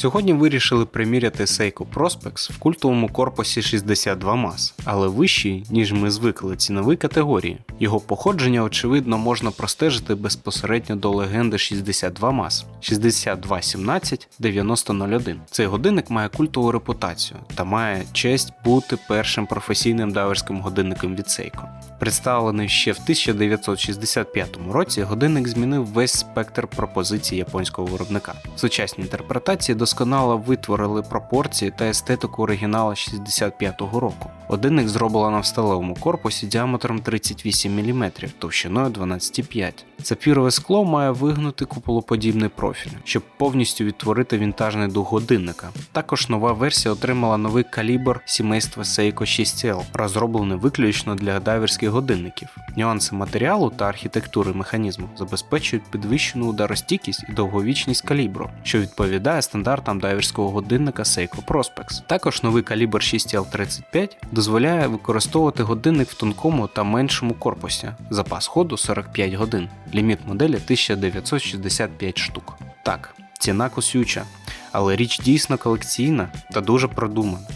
Сьогодні вирішили приміряти Seiko Prospex в культовому корпусі 62 мас, але вищий, ніж ми звикли, ціновій категорії. Його походження, очевидно, можна простежити безпосередньо до легенди 62 мас 6217 9001. Цей годинник має культову репутацію та має честь бути першим професійним дайверським годинником від Seiko. Представлений ще в 1965 році, годинник змінив весь спектр пропозицій японського виробника. Сучасні інтерпретації досконало витворили пропорції та естетику оригінала 65-го року. Годинник зроблено в сталевому корпусі діаметром 38 мм, товщиною 12,5. Сапфірове скло має вигнутий куполоподібний профіль, щоб повністю відтворити вінтажний дух годинника. Також нова версія отримала новий калібр сімейства Seiko 6L, розроблений виключно для дайверських годинників. Нюанси матеріалу та архітектури механізму забезпечують підвищену ударостійкість і довговічність калібру, що відповідає стандартам дайверського годинника Seiko Prospex. Також новий калібр 6L35 дозволяє використовувати годинник в тонкому та меншому корпусі. Запас ходу 45 годин. Ліміт моделі 1965 штук. Так, ціна косюча, але річ дійсно колекційна та дуже продумана.